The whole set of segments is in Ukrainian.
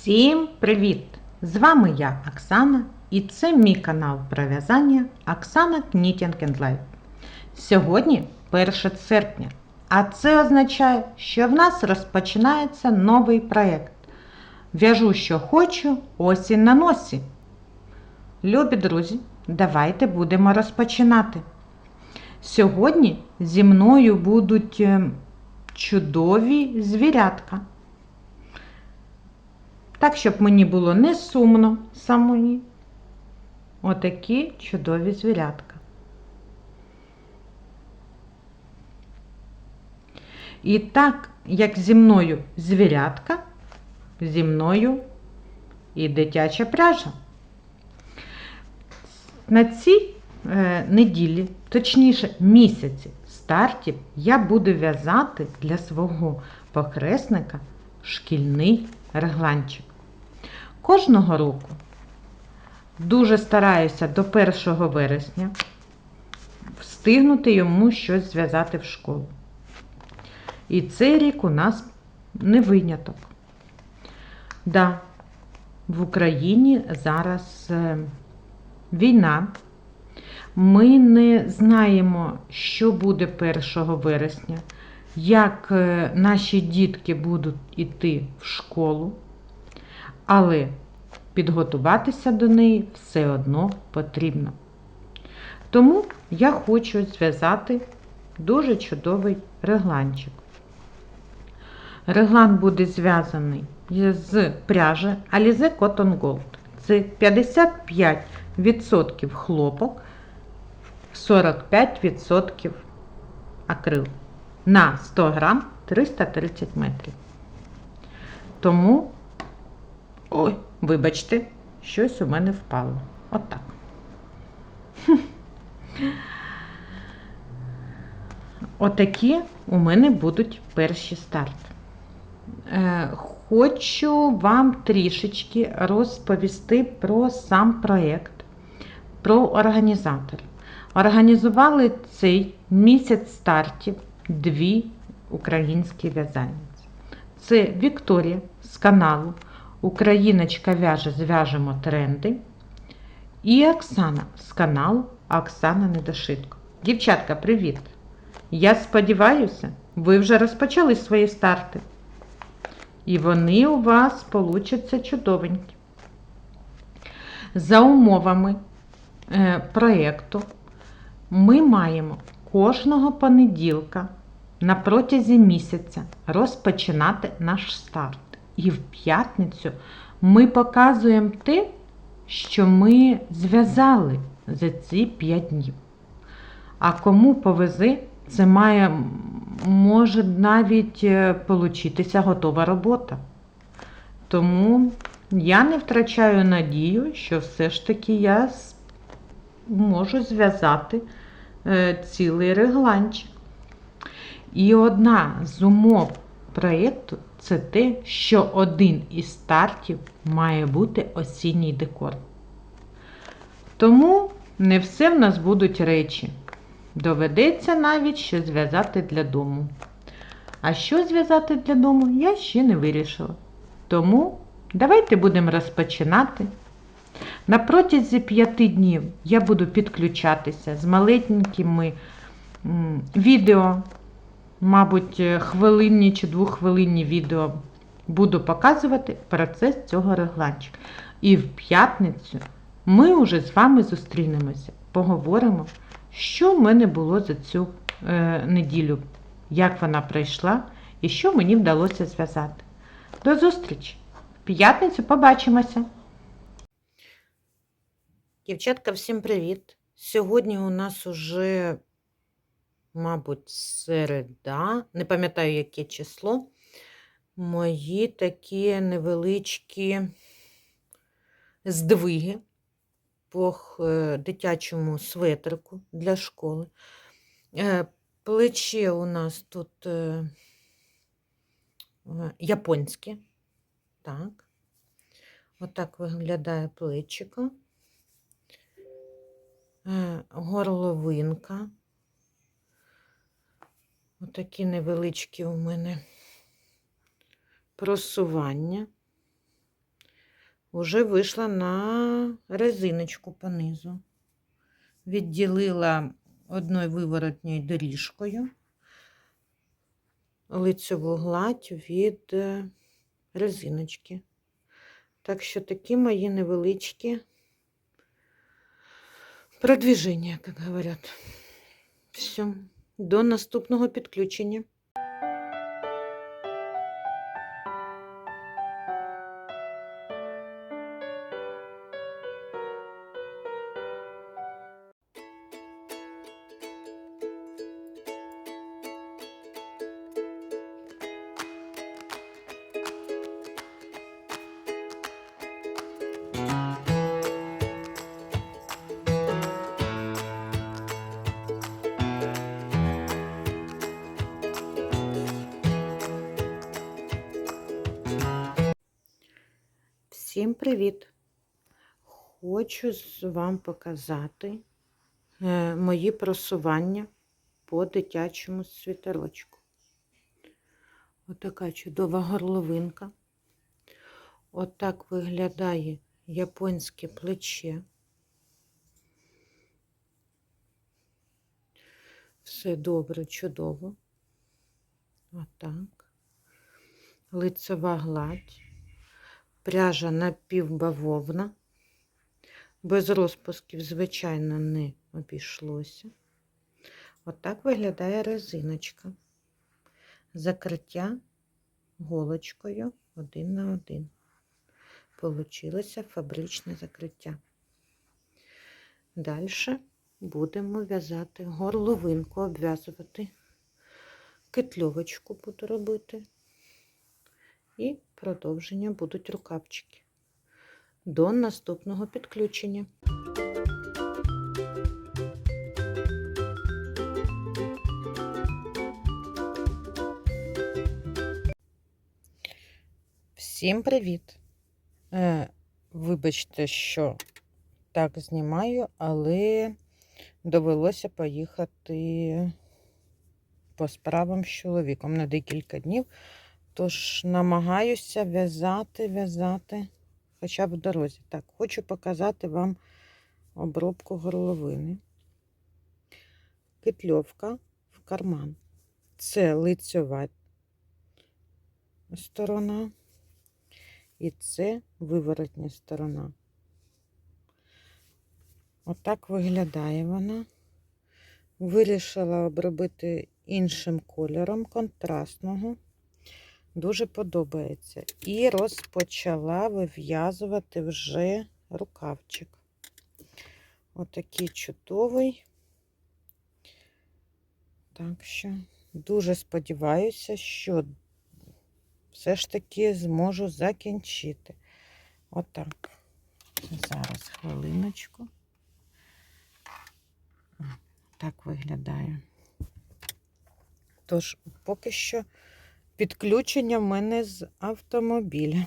Всім привіт! З вами я, Оксана, і це мій канал про в'язання Оксана Knitting and Life. Сьогодні 1 серпня, а це означає, що в нас розпочинається новий проєкт. В'яжу, що хочу, осінь на носі. Любі друзі, давайте будемо розпочинати. Сьогодні зі мною будуть е, чудові звірятка. Так, щоб мені було не сумно самої. Отакі чудові звірятка. І так, як зі мною звірятка, зі мною і дитяча пряжа. На цій е, неділі, точніше місяці стартів, я буду в'язати для свого похресника шкільний регланчик. Кожного року дуже стараюся до 1 вересня встигнути йому щось зв'язати в школу. І цей рік у нас не виняток. Да, в Україні зараз е, війна. Ми не знаємо, що буде 1 вересня, як е, наші дітки будуть йти в школу, але підготуватися до неї все одно потрібно. Тому я хочу зв'язати дуже чудовий регланчик. Реглан буде зв'язаний з пряжі Alize Cotton Gold. Це 55% хлопок, 45% акрил. На 100 грам 330 метрів. Тому, ой, вибачте, щось у мене впало. Отак. Отакі у мене будуть перші старти. Е, Хочу вам трішечки розповісти про сам проєкт, про організатор. Організували цей місяць стартів дві українські в'язальниці. Це Вікторія з каналу Україночка в'яже зв'яжемо тренди. І Оксана з каналу Оксана Недошитко. Дівчатка, привіт! Я сподіваюся, ви вже розпочали свої старти. І вони у вас получаться чудовенькі. За умовами е, проєкту ми маємо кожного понеділка на протязі місяця розпочинати наш старт. І в п'ятницю ми показуємо те, що ми зв'язали за ці 5 днів. А кому повезе, це має, може навіть е, получитися готова робота. Тому я не втрачаю надію, що все ж таки я можу зв'язати е, цілий регланчик. І одна з умов проєкту це те, що один із стартів має бути осінній декор. Тому не все в нас будуть речі. Доведеться навіть щось зв'язати для дому. А що зв'язати для дому, я ще не вирішила. Тому давайте будемо розпочинати. На протязі п'яти днів я буду підключатися з маленькими відео, мабуть, е, хвилинні чи двоххвилинні відео буду показувати процес цього регланчика. І в п'ятницю ми вже з вами зустрінемося, поговоримо, що в мене було за цю е, неділю, як вона пройшла і що мені вдалося зв'язати. До зустрічі! В п'ятницю побачимося! Дівчатка, всім привіт! Сьогодні у нас уже, мабуть, середа, не пам'ятаю, яке число. Мої такі невеличкі здвиги по дитячому светрику для школи. Е, Плече у нас тут е, е, японське. Так. Отак виглядає плечико. Е, Горловинка. Отакі невеличкі у мене просування. Уже вийшла на резиночку понизу. Відділила одною виворотньою доріжкою лицеву гладь від е, резиночки. Так що такі мої невеличкі продвіження, як говорять. Все, до наступного підключення. Всім привіт! Хочу вам показати е, мої просування по дитячому світерочку. Отака чудова горловинка. Отак виглядає японське плече. Все добре, чудово. Отак. Лицева гладь пряжа напівбавовна. Без розпусків, звичайно, не обійшлося. Отак виглядає резиночка. Закриття голочкою один на один. Получилося фабричне закриття. Далі будемо в'язати горловинку, обв'язувати. Кетльовочку буду робити і продовження будуть рукавчики. До наступного підключення. Всім привіт! Е, Вибачте, що так знімаю, але довелося поїхати по справам з чоловіком на декілька днів. Тож намагаюся в'язати, в'язати хоча б в дорозі. Так, хочу показати вам обробку горловини. Петльовка в карман. Це лицьова сторона і це виворотня сторона. Отак виглядає вона. Вирішила обробити іншим кольором контрастного. Дуже подобається. І розпочала вив'язувати вже рукавчик. Отакий чудовий. Так що дуже сподіваюся, що все ж таки зможу закінчити. Отак. Зараз хвилиночку. Так виглядає. Тож, поки що. Підключення в мене з автомобіля.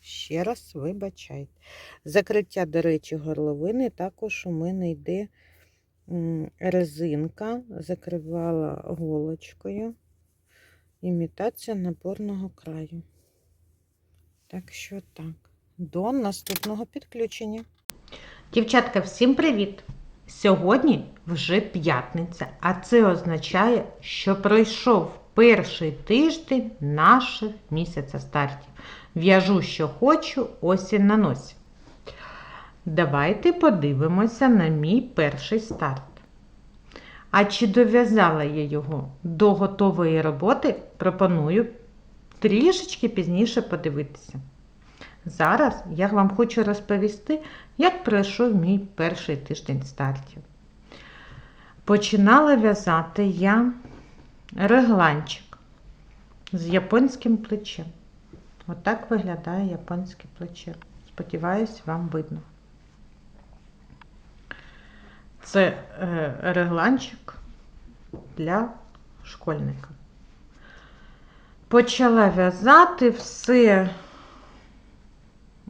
Ще раз вибачайте. Закриття, до речі, горловини також у мене йде резинка, закривала голочкою. Імітація наборного краю. Так що так, до наступного підключення. Дівчатка, всім привіт! Сьогодні вже п'ятниця, а це означає, що пройшов перший тиждень наших місяця стартів. В'яжу, що хочу, осінь на носі. Давайте подивимося на мій перший старт. А чи дов'язала я його до готової роботи, пропоную трішечки пізніше подивитися. Зараз я вам хочу розповісти, як пройшов мій перший тиждень стартів. Починала в'язати я регланчик з японським плечем. Отак виглядає японське плече. Сподіваюсь, вам видно. Це е, регланчик для школьника. Почала в'язати, все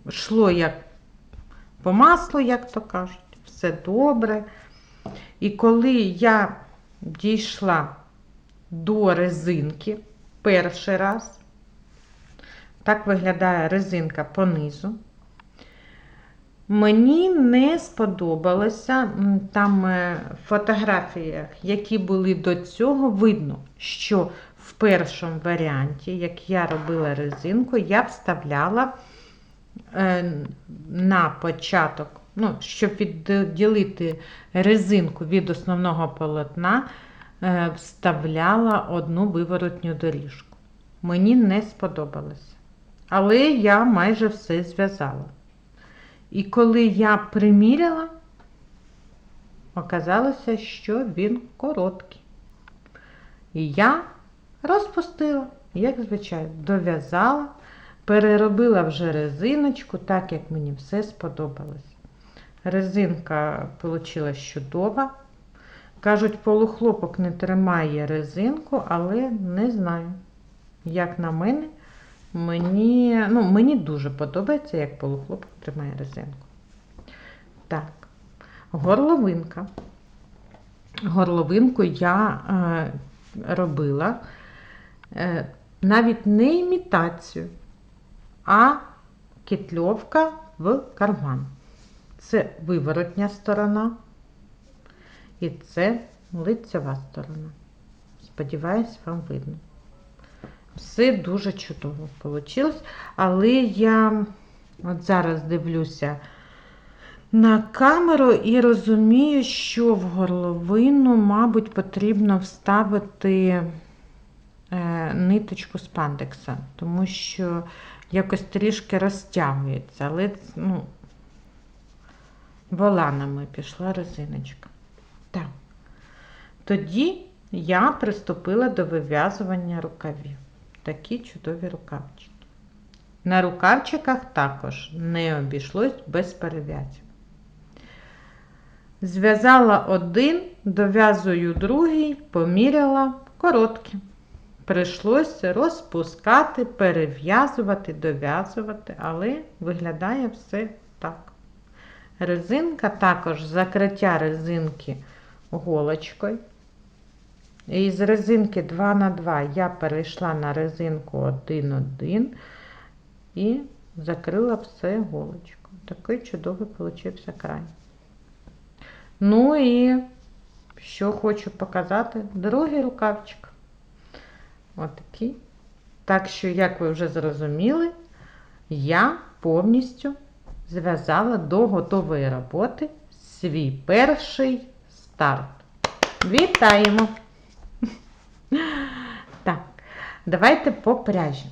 йшло як по маслу, як то кажуть, все добре. І коли я дійшла до резинки перший раз. Так виглядає резинка понизу. Мені не сподобалося там е, в фотографіях, які були до цього, видно, що в першому варіанті, як я робила резинку, я вставляла е, на початок, ну, щоб відділити резинку від основного полотна, вставляла одну виворотню доріжку. Мені не сподобалося. Але я майже все зв'язала. І коли я приміряла, оказалося, що він короткий. І я розпустила, як звичайно, дов'язала, переробила вже резиночку, так як мені все сподобалось. Резинка вийшла чудова. Кажуть, полухлопок не тримає резинку, але не знаю. Як на мене, мені, ну, мені дуже подобається, як полухлопок тримає резинку. Так, горловинка. Горловинку я е, робила е, навіть не імітацію, а кетльовка в карман. Це виворотня сторона і це лицева сторона. Сподіваюсь, вам видно. Все дуже чудово вийшло. Але я от зараз дивлюся на камеру і розумію, що в горловину, мабуть, потрібно вставити е, ниточку спандекса, тому що якось трішки розтягується, але ну, воланами пішла резиночка. Так. Тоді я приступила до вив'язування рукавів. Такі чудові рукавчики. На рукавчиках також не обійшлось без перев'язів. Зв'язала один, дов'язую другий, поміряла короткі. Прийшлося розпускати, перев'язувати, дов'язувати, але виглядає все так. Резинка також закриття резинки голочкою. І з резинки 2 на 2 я перейшла на резинку 1-1 і закрила все голочкою. Такий чудовий получився край. Ну і що хочу показати, другий рукавчик. Отакий. Так що, як ви вже зрозуміли, я повністю зв'язала до готової роботи свій перший старт. Вітаємо! Так, давайте по пряжі.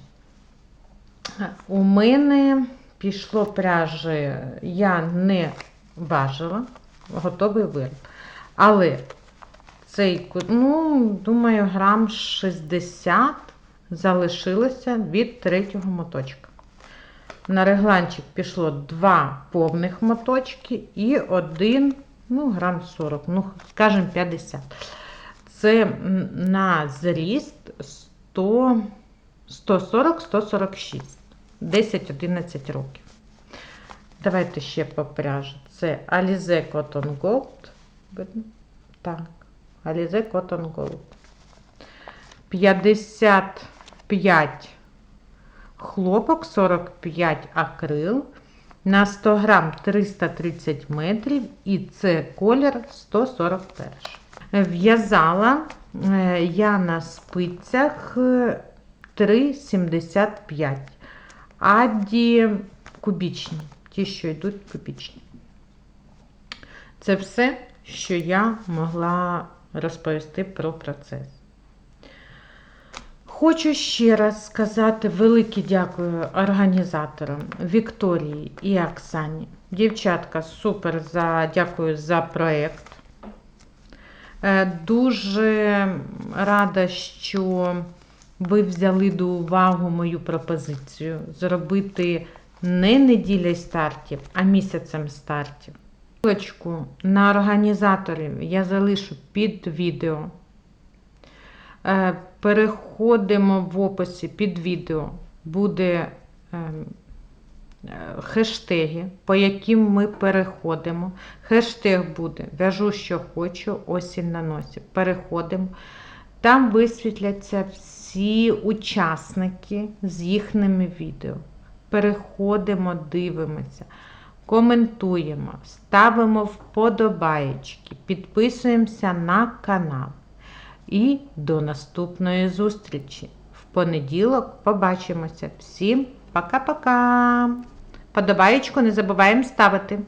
У мене пішло пряжі, я не важила, готовий вироб. Але цей, ну, думаю, грам 60 залишилося від третього моточка. На регланчик пішло два повних моточки і один, ну, грам 40, ну, скажімо, 50. Це на зріст 140-146, 10-11 років. Давайте ще по пряжі. Це Alize Cotton Gold. Так, Alize Cotton Gold. 55 хлопок, 45 акрил. На 100 грам 330 метрів і це колір 141. В'язала е, я на спицях е, 3,75. Аді кубічні, ті, що йдуть кубічні. Це все, що я могла розповісти про процес. Хочу ще раз сказати велике дякую організаторам Вікторії і Оксані. Дівчатка, супер за, дякую за проєкт. Е, Дуже рада, що ви взяли до уваги мою пропозицію зробити не неділя стартів, а місяцем стартів. На організаторів я залишу під відео. Е, Переходимо в описі під відео. Буде ем, е, хештеги, по яким ми переходимо. Хештег буде В'яжу, що хочу, осінь на носі. Переходимо. Там висвітляться всі учасники з їхніми відео. Переходимо, дивимося. коментуємо, ставимо вподобаєчки, підписуємося на канал. І до наступної зустрічі. В понеділок побачимося. Всім пока-пока! Подобаєчку не забуваємо ставити.